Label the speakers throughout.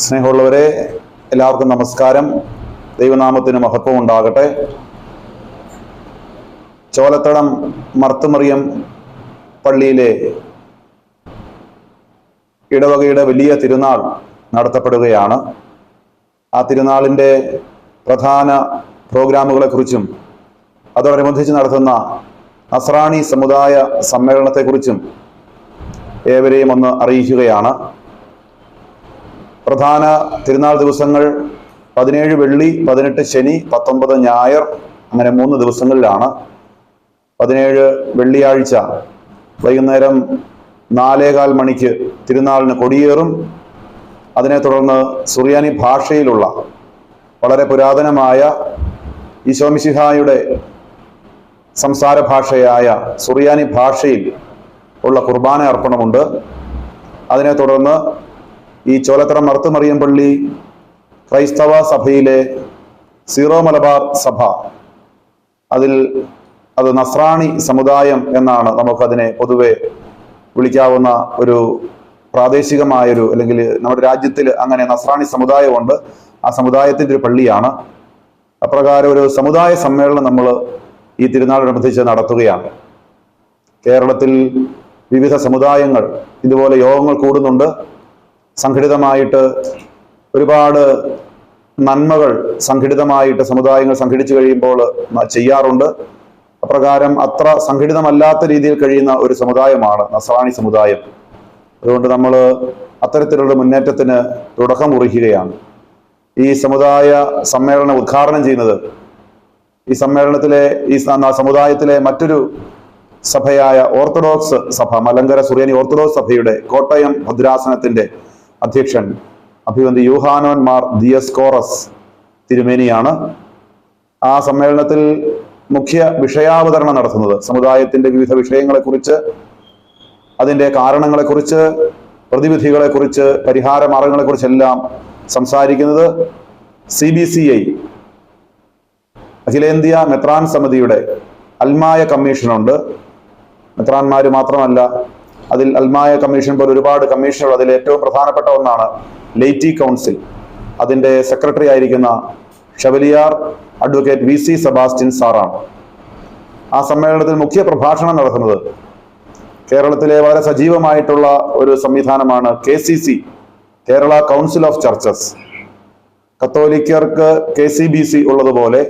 Speaker 1: സ്നേഹമുള്ളവരെ എല്ലാവർക്കും നമസ്കാരം. ദൈവനാമത്തിന് മഹത്വം ഉണ്ടാകട്ടെ. ചോലത്തടം മർത്തുമറിയം പള്ളിയിലെ ഇടവകയുടെ വലിയ തിരുനാൾ നടത്തപ്പെടുകയാണ്. ആ തിരുനാളിന്റെ പ്രധാന പ്രോഗ്രാമുകളെക്കുറിച്ചും അതോടനുബന്ധിച്ച് നടത്തുന്ന നസ്രാണി സമുദായ സമ്മേളനത്തെക്കുറിച്ചും ഏവരെയും ഒന്ന് അറിയിക്കുകയാണ്. പ്രധാന തിരുനാൾ ദിവസങ്ങൾ പതിനേഴ് വെള്ളി പതിനെട്ട് ശനി പത്തൊമ്പത് ഞായർ അങ്ങനെ മൂന്ന് ദിവസങ്ങളിലാണ് പതിനേഴ് വെള്ളിയാഴ്ച വൈകുന്നേരം നാലേകാൽ മണിക്ക് തിരുനാളിന് കൊടിയേറും. അതിനെ തുടർന്ന് സുറിയാനി ഭാഷയിലുള്ള വളരെ പുരാതനമായ ഈശോമിശിഹായുടെ സംസാര ഭാഷയായ സുറിയാനി ഭാഷയിൽ ഉള്ള കുർബാന അർപ്പണമുണ്ട്. അതിനെ തുടർന്ന് ഈ ചോലത്തറ മറുത്തുമറിയം പള്ളി ക്രൈസ്തവ സഭയിലെ സീറോ മലബാർ സഭ. അതിൽ അത് നസ്രാണി സമുദായം എന്നാണ് നമുക്കതിനെ പൊതുവെ വിളിക്കാവുന്ന ഒരു പ്രാദേശികമായൊരു അല്ലെങ്കിൽ നമ്മുടെ രാജ്യത്തിൽ അങ്ങനെ നസ്രാണി സമുദായമുണ്ട്. ആ സമുദായത്തിന്റെ ഒരു പള്ളിയാണ്. അപ്രകാരം ഒരു സമുദായ സമ്മേളനം നമ്മൾ ഈ തിരുനാളിനനുബന്ധിച്ച് നടത്തുകയാണ്. കേരളത്തിൽ വിവിധ സമുദായങ്ങൾ ഇതുപോലെ യോഗങ്ങൾ കൂടുന്നുണ്ട്. സംഘടിതമായിട്ട് ഒരുപാട് നന്മകൾ സംഘടിതമായിട്ട് സമുദായങ്ങൾ സംഘടിച്ചു കഴിയുമ്പോൾ ചെയ്യാറുണ്ട്. അപ്രകാരം അത്ര സംഘടിതമല്ലാത്ത രീതിയിൽ കഴിയുന്ന ഒരു സമുദായമാണ് നസറാണി സമുദായം. അതുകൊണ്ട് നമ്മൾ അത്തരത്തിലുള്ള മുന്നേറ്റത്തിന് തുടക്കം കുറിക്കുകയാണ് ഈ സമുദായ സമ്മേളനം ഉദ്ഘാടനം ചെയ്യുന്നത് ഈ സമ്മേളനത്തിലെ ഈ സമുദായത്തിലെ മറ്റൊരു സഭയായ ഓർത്തഡോക്സ് സഭ മലങ്കര സുറിയാനി ഓർത്തഡോക്സ് സഭയുടെ കോട്ടയം ഭദ്രാസനത്തിന്റെ അധ്യക്ഷൻ അഭിവന്തി യൂഹാനോൻ മാർ ദിയസ്കോറസ് തിരുമേനിയാണ്. ആ സമ്മേളനത്തിൽ മുഖ്യ വിഷയാവതരണം നടത്തുന്നത്. സമുദായത്തിന്റെ വിവിധ വിഷയങ്ങളെക്കുറിച്ച് അതിന്റെ കാരണങ്ങളെക്കുറിച്ച് പ്രതിവിധികളെക്കുറിച്ച് പരിഹാര മാർഗങ്ങളെക്കുറിച്ചെല്ലാം സംസാരിക്കുന്നത് സി ബി സി ഐ അഖിലേന്ത്യാ മെത്രാൻ സമിതിയുടെ അൽമായ കമ്മീഷനുണ്ട്. മെത്രാന്മാര് മാത്രമല്ല അതിൽ അൽമായ കമ്മീഷൻ പോലെ ഒരുപാട് കമ്മീഷനുകൾ അതിൽ ഏറ്റവും പ്രധാനപ്പെട്ട ഒന്നാണ് ലേറ്റി കൗൺസിൽ. അതിന്റെ സെക്രട്ടറി ആയിരിക്കുന്ന chevalier advocate V C Sebastian സാറാണ്. ആ സമ്മേളനത്തിൽ മുഖ്യ പ്രഭാഷണം നടത്തുന്നത് കേരളത്തിലെ വളരെ സജീവമായിട്ടുള്ള ഒരു സംവിധാനമാണ് K C C Kerala council of churches. കത്തോലിക്കർക്ക് K C B C ഉള്ളതുപോലെ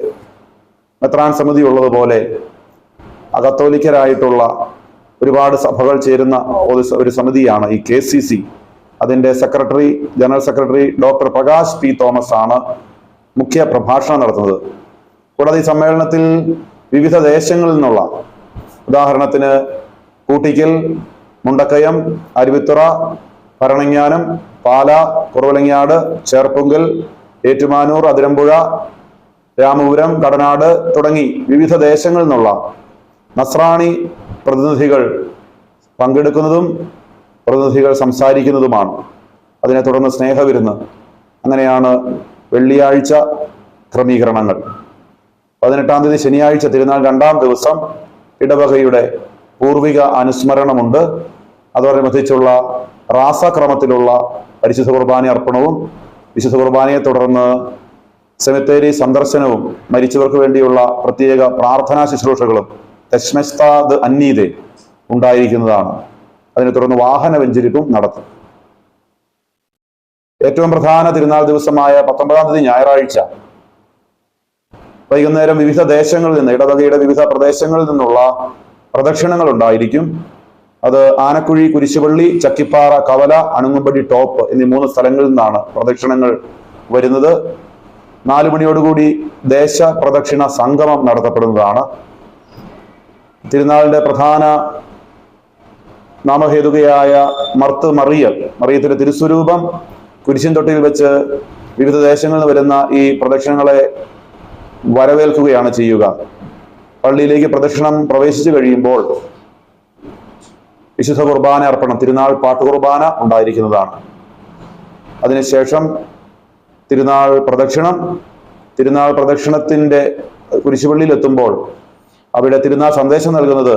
Speaker 1: മെത്രാൻ സമിതി ഉള്ളതുപോലെ അകത്തോലിക്കരായിട്ടുള്ള ഒരുപാട് സഭകൾ ചേരുന്ന ഒരു സമിതിയാണ് ഈ കെ സി സി. അതിന്റെ secretary general secretary doctor Prakash P Thomas ആണ് മുഖ്യ പ്രഭാഷണം നടത്തുന്നത്. കൂടാതെ ഈ സമ്മേളനത്തിൽ വിവിധ ദേശങ്ങളിൽ നിന്നുള്ള ഉദാഹരണത്തിന് കൂട്ടിക്കൽ മുണ്ടക്കയം അരുവിത്തുറ ഭരണങ്ങാനം പാല കുറവലങ്ങാട് ചേർപ്പുങ്കൽ ഏറ്റുമാനൂർ അതിരമ്പുഴ രാമപുരം കടനാട് തുടങ്ങി വിവിധ ദേശങ്ങളിൽ നിന്നുള്ള നസ്രാണി പ്രതിനിധികൾ പങ്കെടുക്കുന്നതും പ്രതിനിധികൾ സംസാരിക്കുന്നതുമാണ്. അതിനെ തുടർന്ന് സ്നേഹവിരുന്ന്. അങ്ങനെയാണ് വെള്ളിയാഴ്ച ക്രമീകരണങ്ങൾ. പതിനെട്ടാം തീയതി ശനിയാഴ്ച തിരുനാൾ രണ്ടാം ദിവസം ഇടവകയുടെ പൂർവിക അനുസ്മരണമുണ്ട്. അതോടനുബന്ധിച്ചുള്ള റാസക്രമത്തിലുള്ള പരിശുദ്ധ കുർബാന അർപ്പണവും വിശുദ്ധ കുർബാനയെ തുടർന്ന് സെമിത്തേരി സന്ദർശനവും മരിച്ചവർക്ക് വേണ്ടിയുള്ള പ്രത്യേക പ്രാർത്ഥനാ ശുശ്രൂഷകളും തെശ്മസ്താദ് അന്നീതെ ഉണ്ടായിരിക്കുന്നതാണ്. അതിനെ തുടർന്ന് വാഹന വെഞ്ചരിപ്പും നടത്തും. ഏറ്റവും പ്രധാന തിരുനാൾ ദിവസമായ പത്തൊമ്പതാം തീയതി ഞായറാഴ്ച വൈകുന്നേരം വിവിധ ദേശങ്ങളിൽ നിന്ന് ഇടവകയുടെ വിവിധ പ്രദേശങ്ങളിൽ നിന്നുള്ള പ്രദക്ഷിണങ്ങൾ ഉണ്ടായിരിക്കും. അത് ആനക്കുഴി കുരിശുപള്ളി ചക്കിപ്പാറ കവല അണുങ്ങുംപടി ടോപ്പ് എന്നീ മൂന്ന് സ്ഥലങ്ങളിൽ നിന്നാണ് പ്രദക്ഷിണങ്ങൾ വരുന്നത്. നാലു മണിയോടുകൂടി ദേശ പ്രദക്ഷിണ സംഗമം നടത്തപ്പെടുന്നതാണ്. തിരുനാളിന്റെ പ്രധാന നാമഹേതുകയായ മർത്ത് മറിയൽ മറിയത്തിന്റെ തിരുസ്വരൂപം കുരിശിൻ തൊട്ടിയിൽ വെച്ച് വിവിധ ദേശങ്ങളിൽ നിന്ന് വരുന്ന ഈ പ്രദക്ഷിണങ്ങളെ വരവേൽക്കുകയാണ് ചെയ്യുക. പള്ളിയിലേക്ക് പ്രദക്ഷിണം പ്രവേശിച്ചു കഴിയുമ്പോൾ വിശുദ്ധ കുർബാന അർപ്പണം തിരുനാൾ പാട്ട് കുർബാന ഉണ്ടായിരിക്കുന്നതാണ്. അതിനുശേഷം തിരുനാൾ പ്രദക്ഷിണം തിരുനാൾ പ്രദക്ഷിണത്തിന്റെ കുരിശുപള്ളിയിൽ എത്തുമ്പോൾ അവിടെ തിരുനാൾ സന്ദേശം നൽകുന്നത്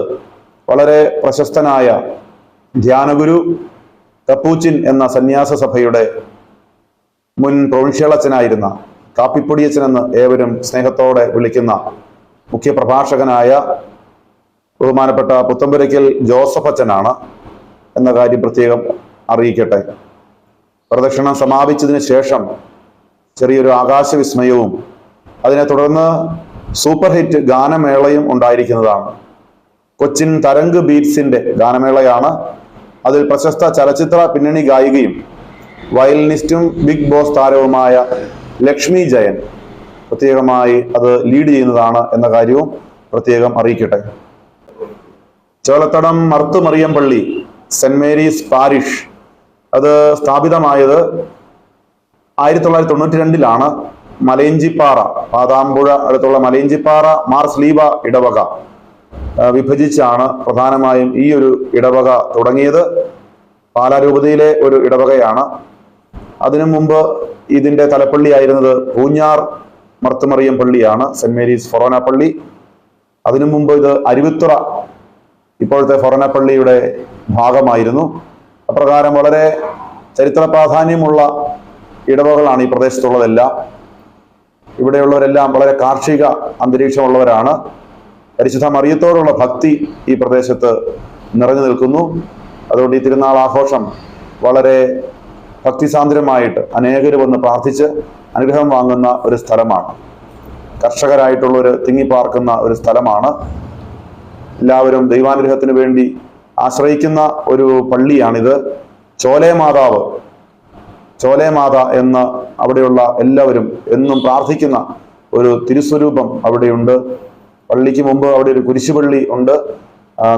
Speaker 1: വളരെ പ്രശസ്തനായ ധ്യാനഗുരു കപ്പൂച്ചിൻ എന്ന സന്യാസ സഭയുടെ മുൻ പ്രൊവിൻഷ്യൽ കാപ്പിപ്പൊടിയച്ചൻ എന്ന് ഏവരും സ്നേഹത്തോടെ വിളിക്കുന്ന മുഖ്യപ്രഭാഷകനായ ബഹുമാനപ്പെട്ട പുത്തമ്പുരയ്ക്കൽ ജോസഫ് അച്ഛനാണ് എന്ന കാര്യം പ്രത്യേകം അറിയിക്കട്ടെ. പ്രദക്ഷിണം സമാപിച്ചതിന് ശേഷം ചെറിയൊരു ആകാശവിസ്മയവും അതിനെ തുടർന്ന് സൂപ്പർ ഹിറ്റ് ഗാനമേളയും ഉണ്ടായിരിക്കുന്നതാണ്. കൊച്ചിൻ തരംഗ് ബീറ്റ്സിന്റെ ഗാനമേളയാണ് അതിൽ പ്രശസ്ത ചലച്ചിത്ര പിന്നണി ഗായികയും വയലിനിസ്റ്റും ബിഗ് ബോസ് താരവുമായ ലക്ഷ്മി ജയൻ. പ്രത്യേകമായി അത് ലീഡ് ചെയ്യുന്നതാണ് എന്ന കാര്യവും പ്രത്യേകം അറിയിക്കട്ടെ. ചോലത്തടം മർത്തുമറിയം പള്ളി സെന്റ് മേരീസ് പാരിഷ്. അത് സ്ഥാപിതമായത് ആയിരത്തി തൊള്ളായിരത്തി തൊണ്ണൂറ്റി രണ്ടിലാണ്. മലയഞ്ചിപ്പാറ പാതാമ്പുഴ അടുത്തുള്ള മലയഞ്ചിപ്പാറ മാർസ് സ്ലീബ ഇടവക വിഭജിച്ചാണ് പ്രധാനമായും ഈ ഒരു ഇടവക തുടങ്ങിയത്. പാലാരൂപതയിലെ ഒരു ഇടവകയാണ്. അതിനു മുമ്പ് ഇതിന്റെ തലപ്പള്ളി ആയിരുന്നത് പൂഞ്ഞാർ മർത്തുമറിയം പള്ളിയാണ് സെന്റ് മേരീസ് ഫൊറോന പള്ളി. അതിനു മുമ്പ് ഇത് അരുവിത്തുറ ഇപ്പോഴത്തെ ഫൊറോന പള്ളിയുടെ ഭാഗമായിരുന്നു. അപ്രകാരം വളരെ ചരിത്ര പ്രാധാന്യമുള്ള ഇടവകളാണ് ഈ പ്രദേശത്തുള്ളതെല്ലാം. ഇവിടെയുള്ളവരെല്ലാം വളരെ കാർഷിക അന്തരീക്ഷമുള്ളവരാണ്. പരിശുദ്ധ മറിയത്തോടുള്ള ഭക്തി ഈ പ്രദേശത്ത് നിറഞ്ഞു നിൽക്കുന്നു. അതുകൊണ്ട് ഈ തിരുനാൾ ആഘോഷം വളരെ ഭക്തിസാന്ദ്രമായിട്ട് അനേകർ വന്ന് പ്രാർത്ഥിച്ച് അനുഗ്രഹം വാങ്ങുന്ന ഒരു സ്ഥലമാണ്. കർഷകരായിട്ടുള്ളവർ തിങ്ങിപ്പാർക്കുന്ന ഒരു സ്ഥലമാണ്. എല്ലാവരും ദൈവാനുഗ്രഹത്തിന് വേണ്ടി ആശ്രയിക്കുന്ന ഒരു പള്ളിയാണിത്. ചോലേ മാതാവ് ചോലേ മാത എന്ന് അവിടെയുള്ള എല്ലാവരും എന്നും പ്രാർത്ഥിക്കുന്ന ഒരു തിരുസ്വരൂപം അവിടെയുണ്ട്. പള്ളിക്ക് മുമ്പ് അവിടെ ഒരു കുരിശുപള്ളി ഉണ്ട്.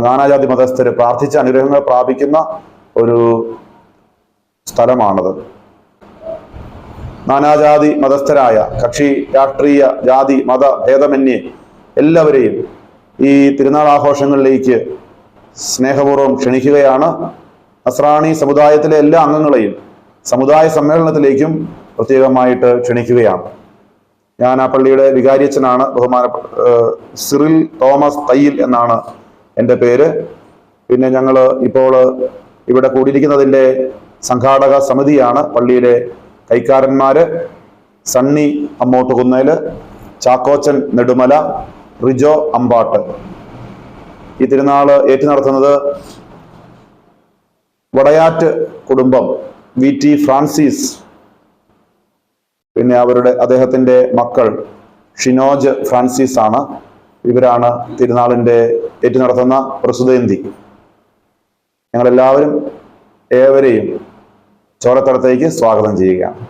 Speaker 1: നാനാജാതി മതസ്ഥർ പ്രാർത്ഥിച്ച അനുഗ്രഹങ്ങൾ പ്രാപിക്കുന്ന ഒരു സ്ഥലമാണത്. നാനാജാതി മതസ്ഥരായ കക്ഷി രാഷ്ട്രീയ ജാതി മത ഭേദമന്യേ എല്ലാവരെയും ഈ തിരുനാൾ ആഘോഷങ്ങളിലേക്ക് സ്നേഹപൂർവം ക്ഷണിക്കുകയാണ്. അസ്രാണി സമുദായത്തിലെ എല്ലാ അംഗങ്ങളെയും സമുദായ സമ്മേളനത്തിലേക്കും പ്രത്യേകമായിട്ട് ക്ഷണിക്കുകയാണ്. ഞാൻ ആ പള്ളിയുടെ വികാരിയച്ഛനാണ് ബഹുമാനപ്പെട്ട സിറിൽ തോമസ് തയ്യിൽ എന്നാണ് എന്റെ പേര്. പിന്നെ ഞങ്ങൾ ഇപ്പോൾ ഇവിടെ കൂടിയിരിക്കുന്നതിന്റെ സംഘാടക സമിതിയാണ് പള്ളിയിലെ കൈക്കാരന്മാർ സണ്ണി അമ്മോട്ട് കുന്നേൽ ചാക്കോച്ചൻ നെടുമല റിജോ അമ്പാട്ട്. ഈ തിരുനാൾ ഏറ്റു നടത്തുന്നത് വടയാറ്റ് കുടുംബം വി ടി ഫ്രാൻസിസ് പിന്നെ അവരുടെ അദ്ദേഹത്തിന്റെ മക്കൾ ഷിനോജ് ഫ്രാൻസിസ് ആണ് ഇവരാണ് തിരുനാളിന്റെ ഏറ്റു നടത്തുന്ന പ്രസുതയന്തി ഞങ്ങളെല്ലാവരും ഏവരെയും ചോരത്തടത്തേക്ക് സ്വാഗതം ചെയ്യുകയാണ്.